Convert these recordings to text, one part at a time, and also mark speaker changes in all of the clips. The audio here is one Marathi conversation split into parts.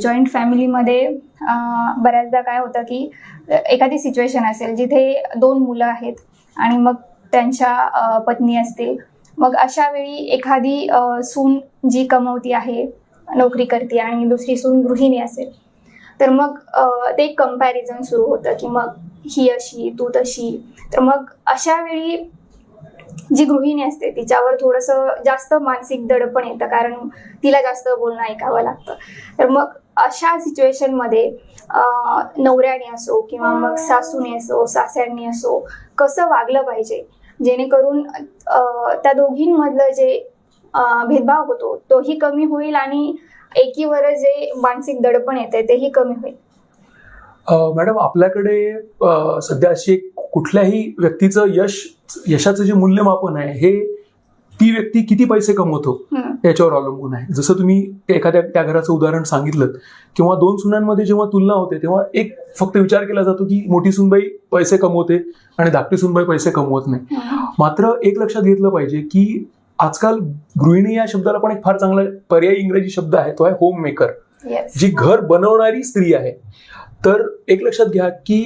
Speaker 1: जॉईंट फॅमिलीमध्ये बऱ्याचदा काय होतं की एखादी सिच्युएशन असेल जिथे दोन मुलं आहेत आणि मग त्यांच्या पत्नी असतील. मग अशा वेळी एखादी सून जी कमवती आहे नोकरी करते आणि दुसरी सून गृहिणी असेल तर मग ते एक कंपॅरिझन सुरू होतं की मग ही अशी तू तशी. तर मग अशा वेळी जी गृहिणी असते तिच्यावर थोडंसं जास्त मानसिक दडपण येतं कारण तिला जास्त बोलणं ऐकावं लागतं. तर मग अशा सिच्युएशनमध्ये नवऱ्याने असो किंवा मग सासूने असो सासऱ्यांनी असो कसं वागलं पाहिजे? जेणेकरून त्या दोघींमधलं जे भेदभाव होतो तोही कमी होईल आणि एकीवर जे मानसिक दडपण येते तेही कमी होईल.
Speaker 2: मॅडम आपल्याकडे सध्या अशी कुठल्याही व्यक्तीचं यश यशाचं जे मूल्यमापन आहे हे ती व्यक्ती किती पैसे कमवतो. याच्यावर अवलंबून आहे. जसं तुम्ही एखाद्या त्या घराचं उदाहरण सांगितलं किंवा दोन सुनांमध्ये जेव्हा तुलना होते तेव्हा एक फक्त विचार केला जातो की मोठी सुनबाई पैसे कमवते आणि धाकटी सुनबाई पैसे कमवत नाही. मात्र एक लक्षात घेतलं पाहिजे की आजकाल गृहिणी या शब्दाला पण एक फार चांगला पर्यायी इंग्रजी शब्द आहे तो आहे होम मेकर जी घर बनवणारी स्त्री आहे. तर एक लक्षात घ्या की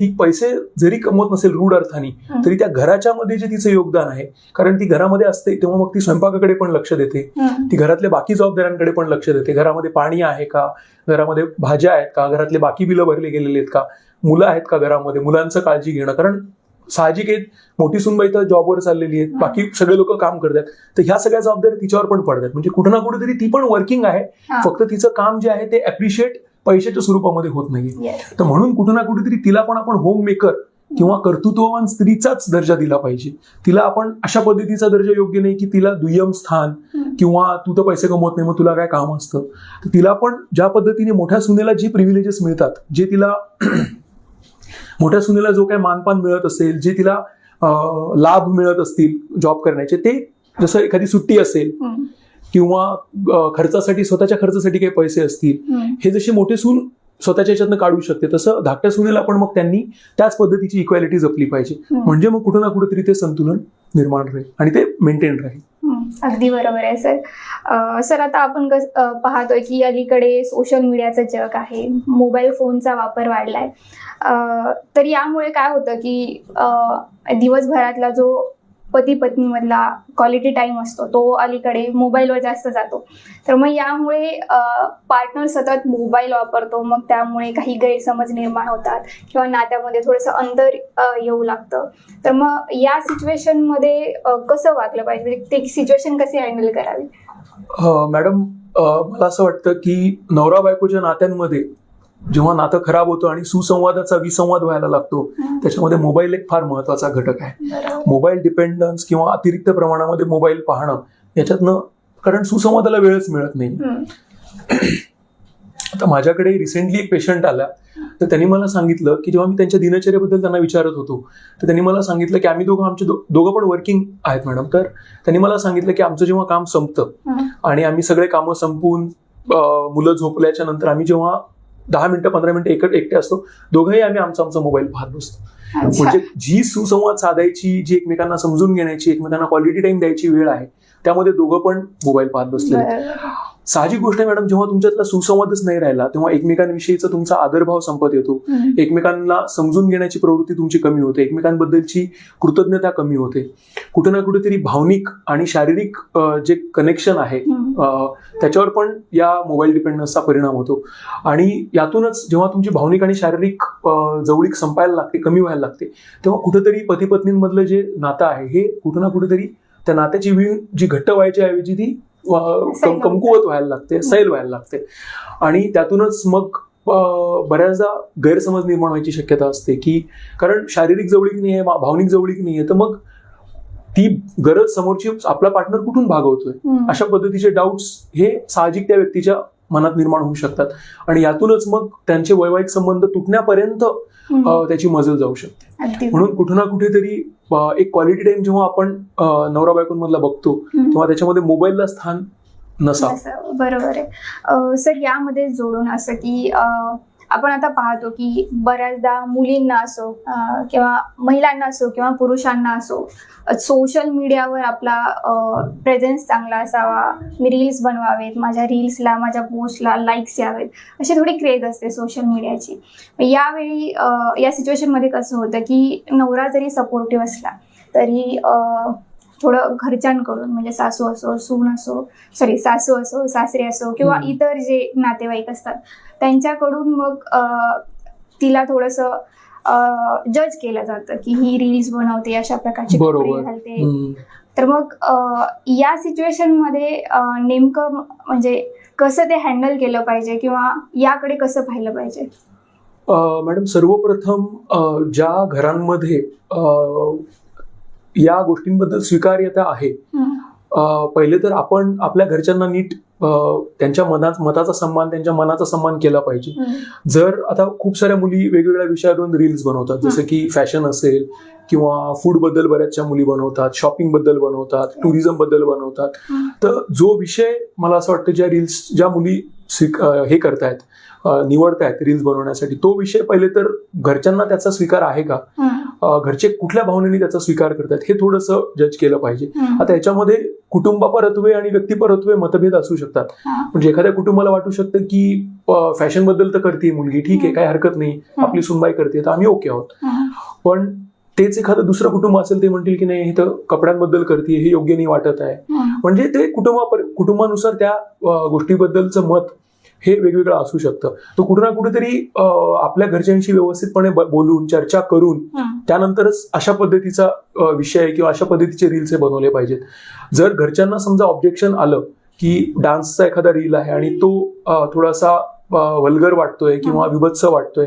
Speaker 2: ती पैसे जरी कमवत नसेल रूढ अर्थाने. तरी त्या घराच्या मध्ये जे तिचं योगदान आहे कारण ती घरामध्ये असते तेव्हा मग ती स्वयंपाकाकडे पण लक्ष देते. ती घरातल्या बाकी जबाबदाऱ्यांकडे पण लक्ष देते. घरामध्ये पाणी आहे का? घरामध्ये भाज्या आहेत का? घरातले बाकी बिलं भरले गेलेले आहेत का? मुलं आहेत का घरामध्ये? मुलांचं काळजी घेणं. कारण साहजिक आहेत मोठी सुनबाई तर जॉबवर चाललेली आहेत बाकी सगळे लोक काम करतात. तर ह्या सगळ्या जबाबदाऱ्या तिच्यावर पण पडतात. म्हणजे कुठं ना कुठेतरी ती पण वर्किंग आहे. फक्त तिचं काम जे आहे ते अप्रिशिएट पैशाच्या स्वरूपामध्ये होत नाहीये. तर म्हणून कुठं ना कुठेतरी तिला पण आपण होम मेकर किंवा कर्तृत्ववान स्त्रीचाच दर्जा दिला पाहिजे. तिला आपण अशा पद्धतीचा दर्जा योग्य नाही की तिला दुय्यम स्थान किंवा तू तर पैसे कमवत नाही मग तुला काय काम असतं? तर तिला पण ज्या पद्धतीने मोठ्या सुनेला जे प्रिव्हिलेजेस मिळतात जे तिला मोठ्या सुनेला जो काही मानपान मिळत असेल जे तिला लाभ मिळत असतील जॉब करण्याचे ते जसं एखादी सुट्टी असेल किंवा खर्चासाठी स्वतःच्या खर्चासाठी काही पैसे असतील हे. जसे मोठे सून स्वतःच्या याच्यातनं काढू शकते तसं धाकट्या सुनेला पण मग त्यांनी त्याच पद्धतीची इक्वॅलिटी जपली पाहिजे. म्हणजे मग कुठं ना कुठेतरी ते संतुलन निर्माण राहील आणि ते मेंटेन राहील.
Speaker 1: अगदी बरोबर आहे सर. सर आता आपण पाहतोय की अलीकडे सोशल मीडियाचं जग आहे मोबाईल फोनचा वापर वाढलाय. तर यामुळे काय होतं की दिवसभरातला जो पती पत्नीमधला क्वालिटी टाइम असतो तो अलीकडे मोबाईलवर जास्त जातो. तर मग यामुळे पार्टनर सतत मोबाईल वापरतो मग त्यामुळे काही गैरसमज निर्माण होतात किंवा नात्यामध्ये थोडंसं अंतर येऊ लागतं. तर मग या सिच्युएशनमध्ये कसं वागलं पाहिजे? म्हणजे ते सिच्युएशन कशी हँडल करावी?
Speaker 2: मॅडम मला असं वाटतं की नवरा बायकोच्या नात्यांमध्ये जेव्हा नातं खराब होतं आणि सुसंवादाचा विसंवाद व्हायला लागतो त्याच्यामध्ये मोबाईल एक फार महत्त्वाचा घटक आहे. मोबाईल डिपेंडन्स किंवा अतिरिक्त प्रमाणामध्ये मोबाईल पाहणं याच्यातनं कारण सुसंवादाला वेळच मिळत नाही. आता माझ्याकडे रिसेंटली एक पेशंट आला तर त्यांनी मला सांगितलं की जेव्हा मी त्यांच्या दिनचर्येबद्दल त्यांना विचारत होतो तर त्यांनी मला सांगितलं की आम्ही दोघं आमचे दोघं पण वर्किंग आहेत मॅडम तर त्यांनी मला सांगितलं की आमचं जेव्हा काम संपतं. आणि आम्ही सगळे कामं संपवून मुलं झोपल्याच्या नंतर आम्ही जेव्हा दहा मिनिटं पंधरा मिनिटं एकट एकटे असतो. दोघंही आम्ही आमचा आमचा मोबाईल पाहत बसतो. म्हणजे जी सुसंवाद साधायची जी एकमेकांना समजून घेण्याची एकमेकांना क्वालिटी टाइम द्यायची वेळ आहे त्यामध्ये दोघं पण मोबाईल पाहत बसले. साहजिक गोष्ट आहे मॅडम जेव्हा तुमच्यातला सुसंवादच नाही राहिला तेव्हा एकमेकांविषयीचा तुमचा आदरभाव संपत येतो. एकमेकांना समजून घेण्याची प्रवृत्ती तुमची कमी होते. एकमेकांबद्दलची कृतज्ञता कमी होते. कुठे ना कुठेतरी भावनिक आणि शारीरिक जे कनेक्शन आहे त्याच्यावर पण या मोबाईल डिपेंडन्सचा परिणाम होतो. आणि यातूनच जेव्हा तुमची भावनिक आणि शारीरिक जवळीक संपायला लागते कमी व्हायला लागते तेव्हा कुठेतरी पती पत्नींमधलं जे नातं आहे हे कुठं ना कुठेतरी त्या नात्याची वीण जी घट्ट व्हायची ऐवजी ती कमकुवत व्हायला लागते सैल व्हायला लागते. आणि त्यातूनच मग बऱ्याचदा गैरसमज निर्माण व्हायची शक्यता असते की कारण शारीरिक जवळीक नाही आहे भावनिक जवळीक नाही आहे तर मग ती गरज समोरची आपला पार्टनर कुठून भागवतोय. अशा पद्धतीचे डाऊट्स हे साहजिक त्या व्यक्तीच्या मनात निर्माण होऊ शकतात. आणि यातूनच मग त्यांचे वैवाहिक संबंध तुटण्यापर्यंत त्याची मजल जाऊ शकते. म्हणून कुठं ना कुठेतरी एक क्वालिटी टाइम जेव्हा आपण नवरा बायकोंमधला बघतो. तेव्हा त्याच्यामध्ये मोबाईलला स्थान नसावं.
Speaker 1: असं, बरोबर आहे. सर यामध्ये जोडून असं की आपण आता पाहतो की बऱ्याचदा मुलींना असो किंवा महिलांना असो किंवा पुरुषांना असो सोशल मीडियावर आपला प्रेझेन्स चांगला असावा. मी रील्स बनवावेत माझ्या रील्सला माझ्या पोस्टला लाईक्स यावेत. अशी थोडी क्रेज असते सोशल मीडियाची यावेळी या सिच्युएशनमध्ये कसं होतं की नवरा जरी सपोर्टिव्ह असला तरी थोडं घरच्यांकडून म्हणजे सासू असो सून असो सॉरी सासू असो सासरे असो किंवा. इतर जे नातेवाईक असतात त्यांच्याकडून मग तिला थोडंसं जज केलं जातं की ही रील्स बनवते अशा प्रकारचे कपडे. घालते. तर मग या सिच्युएशनमध्ये नेमकं म्हणजे कसं ते हँडल केलं पाहिजे किंवा याकडे कसं पाहिलं पाहिजे
Speaker 2: मॅडम सर्वप्रथम ज्या घरांमध्ये या गोष्टींबद्दल स्वीकार्यता आहे पहिले तर आपण आपल्या घरच्यांना नीट त्यांच्या मनात मताचा सन्मान त्यांच्या मनाचा सन्मान केला पाहिजे. जर आता खूप साऱ्या मुली वेगवेगळ्या विषयावरून रील्स बनवतात जसं की फॅशन असेल किंवा फूडबद्दल बऱ्याचशा मुली बनवतात शॉपिंगबद्दल बनवतात टुरिझमबद्दल बनवतात. तर जो विषय मला असं वाटतं ज्या रील्स ज्या मुली स्वीक- हे करतायत निवडतायत रील्स बनवण्यासाठी. तो विषय पहिले तर घरच्यांना त्याचा स्वीकार आहे का? घरचे कुठल्या भावनेने त्याचा स्वीकार करतात हे थोडंसं जज केलं पाहिजे. आता याच्यामध्ये कुटुंबापरत्वे आणि व्यक्तिपरत्वे मतभेद असू शकतात. म्हणजे एखाद्या कुटुंबाला वाटू शकतं की फॅशनबद्दल तर करते मुलगी ठीक आहे काही हरकत नाही. आपली सुनबाई करते तर आम्ही ओके आहोत. पण तेच एखादं दुसरं कुटुंब असेल ते म्हणतील की नाही हे तर कपड्यांबद्दल करते हे योग्य नाही वाटत आहे. म्हणजे ते कुटुंबा कुटुंबानुसार त्या गोष्टीबद्दलचं मत हे वेगवेगळं असू शकतं तर कुठं ना कुठेतरी आपल्या घरच्यांशी व्यवस्थितपणे बोलून चर्चा करून. त्यानंतरच अशा पद्धतीचा विषय किंवा अशा पद्धतीचे रील्स हे बनवले पाहिजेत जर घरच्यांना समजा ऑब्जेक्शन आलं की डान्सचा एखादा रील आहे आणि तो थोडासा वल्गर वाटतोय किंवा विभत्स वाटतोय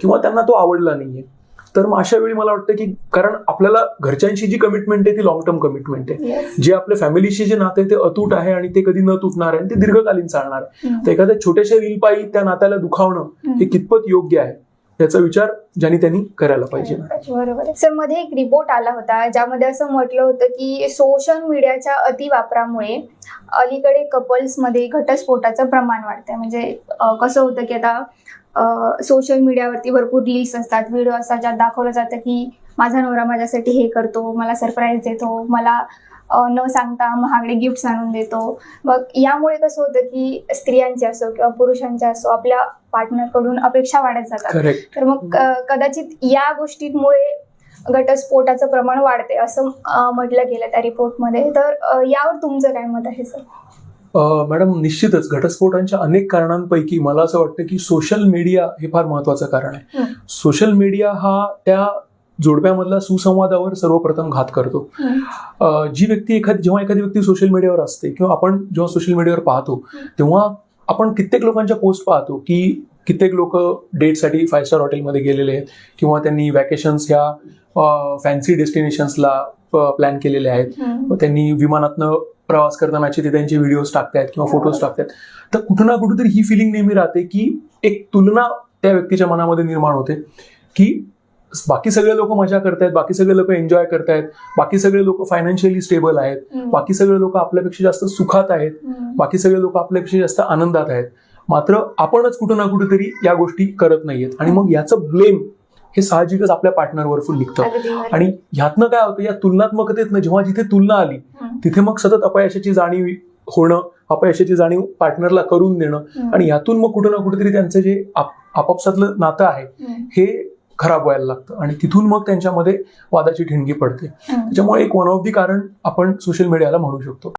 Speaker 2: किंवा त्यांना तो आवडला नाहीये तर मग अशा वेळी मला वाटतं की कारण आपल्याला घरच्यांशी जी कमिटमेंट आहे ती लॉंग टर्म कमिटमेंट आहे. जे आपल्या फॅमिलीशी जे नाते आहे ते अतूट आहे आणि ते कधी न तुटणार आहे आणि ते दीर्घकालीन चालणार आहे. तर एखाद्या छोट्याशा रील पायी त्या नात्याला दुखावणं. हे कितपत योग्य आहे याचा विचार ज्यांनी त्यांनी करायला पाहिजे.
Speaker 1: बरोबर. सरमध्ये एक रिपोर्ट आला होता ज्यामध्ये असं म्हटलं होतं की सोशल मीडियाच्या अतिवापरामुळे अलीकडे कपल्समध्ये घटस्फोटाचं प्रमाण वाढतंय. म्हणजे कसं होतं की आता सोशल मीडियावरती भरपूर रील्स असतात व्हिडिओ असतात ज्यात दाखवलं जातं की माझा नवरा माझ्यासाठी हे करतो मला सरप्राईज देतो मला न सांगता महागडे गिफ्ट्स आणून देतो. मग यामुळे कसं होतं की स्त्रियांचे असो किंवा पुरुषांच्या असो आपल्या पार्टनरकडून अपेक्षा वाढत जातात. तर मग कदाचित या गोष्टींमुळे घटस्फोटाचं प्रमाण वाढते असं म्हटलं गेलं त्या रिपोर्टमध्ये तर यावर तुमचं काय मत आहे सर
Speaker 2: मॅडम निश्चितच घटस्फोटांच्या अनेक कारणांपैकी मला असं वाटतं की सोशल मीडिया हे फार महत्वाचं कारण आहे. सोशल मीडिया हा त्या जोडप्यामधला सुसंवादावर सर्वप्रथम घात करतो. जी व्यक्ती एखादी जेव्हा एखादी व्यक्ती सोशल मीडियावर असते किंवा आपण जेव्हा सोशल मीडियावर पाहतो तेव्हा आपण कित्येक लोकांच्या पोस्ट पाहतो की कित्येक लोक डेटसाठी फाईव्ह स्टार हॉटेलमध्ये गेलेले आहेत किंवा त्यांनी वॅकेशन्स ह्या फॅन्सी डेस्टिनेशन्सला प्लॅन केलेले आहेत. त्यांनी विमानातनं प्रवास करतानाचे ते त्यांचे व्हिडिओज टाकतायत किंवा फोटोज टाकतायत. तर कुठं ना कुठेतरी ही फिलिंग नेहमी राहते की एक तुलना त्या व्यक्तीच्या मनामध्ये निर्माण होते की बाकी सगळे लोक मजा करतायत बाकी सगळे लोक एन्जॉय करतायत बाकी सगळे लोक फायनान्शियली स्टेबल आहेत बाकी सगळे लोक आपल्यापेक्षा जास्त सुखात आहेत बाकी सगळे लोक आपल्यापेक्षा जास्त आनंदात आहेत मात्र आपणच कुठं ना कुठेतरी या गोष्टी करत नाहीयेत आणि मग याचं ब्लेम हे साहजिकच आपल्या पार्टनरवर निघतं
Speaker 1: अगदी बरोबर.
Speaker 2: आणि ह्यातनं काय होतं या तुलनात्मकतेतनं जेव्हा जिथे तुलना आली. तिथे मग सतत अपयशाची जाणीव होणं अपयशाची जाणीव पार्टनरला करून देणं. आणि यातून मग कुठं ना कुठेतरी त्यांचं जे आप- आपापसातलं नातं आहे. हे खराब व्हायला लागतं. आणि तिथून मग त्यांच्यामध्ये वादाची ठिणगी पडते. त्याच्यामुळे एक वन ऑफ दी कारण आपण सोशल मीडियाला म्हणू शकतो.